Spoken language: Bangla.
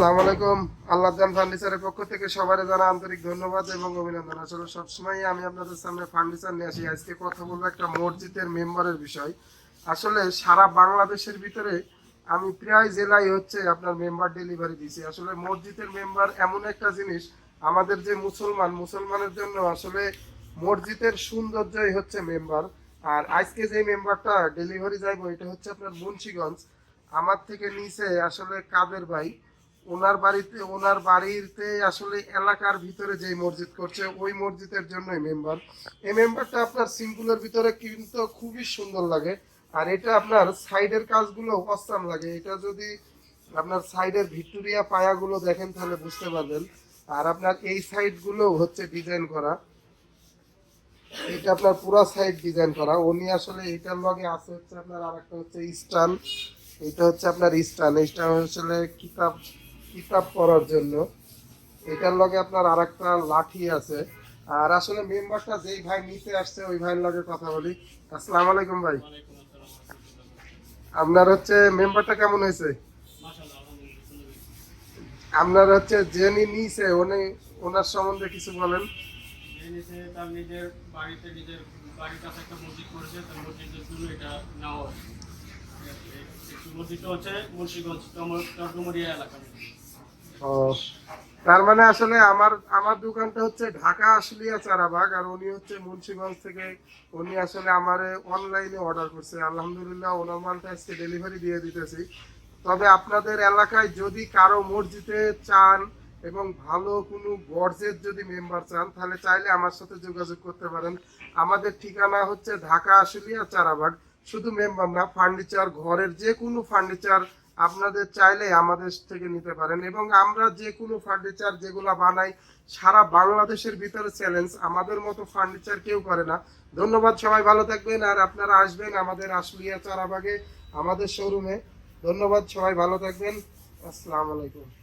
আসসালামু আলাইকুম। আল্লাহ জান ফার্নিচারের পক্ষ থেকে সবাই জানা আন্তরিক ধন্যবাদ এবং অভিনন্দন। আসলে সবসময় আমি আপনাদের সামনে ফার্নিচার নিয়ে আসি। আজকে কথা বলব একটা মসজিদের মেম্বারের বিষয়। আসলে সারা বাংলাদেশের ভিতরে আমি প্রায় জেলায় হচ্ছে আপনার মেম্বার ডেলিভারি দিছি আসলে মসজিদের মেম্বার এমন একটা জিনিস, আমাদের যে মুসলমান, মুসলমানের জন্য আসলে মসজিদের সৌন্দর্যই হচ্ছে মেম্বার। আর আজকে যে মেম্বারটা ডেলিভারি যাইবো, এটা হচ্ছে আপনার মুন্সিগঞ্জ। আমার থেকে নিচে আসলে কাদের ভাই? ওনার বাড়িতে ওনার বাড়িতে আসলে এলাকার ভিতরে যে মসজিদ করছে, ওই মসজিদের জন্যই মেম্বার। এই মেম্বারটা আপনার সিম্পলের ভিতরে কিন্তু খুবই সুন্দর লাগে। আর এটা আপনার সাইডের কাজগুলো অসাম লাগে। এটা যদি আপনার সাইডের ভিক্টোরিয়া পায়াগুলো দেখেন, তাহলে বুঝতে পারবেন। আর আপনার এই সাইডগুলো হচ্ছে ডিজাইন করা। এটা আপনার পুরো সাইড ডিজাইন করা। উনি আসলে এটার লগে আছে হচ্ছে আপনার আরেকটা হচ্ছে স্টান এটা হচ্ছে আপনার স্টান এটা আসলে কিতাব কিতাব পড়ার জন্য। এটার লগে আপনার আরেকটা লাঠি আছে। আর আসলে মেম্বারটা যেই ভাই নিতে আসছে, ওই ভাইয়ের লগে কথা বলি। আসসালাম আলাইকুম ভাই। আপনার হচ্ছে মেম্বারটা কেমন হয়েছে? আপনার হচ্ছে যিনি নিছে, উনি, ওনার সম্বন্ধে কিছু বলেন। একটা চন্দ্রমরিয়া এলাকা। তার মানে আসলে আমার আমার দোকানটা হচ্ছে ঢাকা আশুলিয়া চারাবাগ, আর উনি হচ্ছে মুন্সিগঞ্জ থেকে, উনি আসলে আমার অনলাইনে অর্ডার করছে। আলহামদুলিল্লাহ ওনার মালটা আজকে ডেলিভারি দিয়ে দিতেছি। তবে আপনাদের এলাকায় যদি কারও মসজিদে চান এবং ভালো কোনো গর্জের যদি মেম্বার চান, তাহলে চাইলে আমার সাথে যোগাযোগ করতে পারেন। আমাদের ঠিকানা হচ্ছে ঢাকা আশুলিয়া চারাবাগ, শুধু মেম্বার না ফার্নিচার ঘরের যে কোনো ফার্নিচার আপনাদের চাইলে আমাদের থেকে নিতে পারেন এবং আমরা যে কোনো ফার্নিচার যেগুলো বানাই, সারা বাংলাদেশের ভিতরে চ্যালেঞ্জ আমাদের মতো ফার্নিচার কেউ করে না। ধন্যবাদ সবাই, ভালো থাকবেন। আর আপনারা আসবেন আমাদের আশুলিয়া চারাবাগে, আমাদের শোরুমে ধন্যবাদ সবাই, ভালো থাকবেন। আসসালামু আলাইকুম।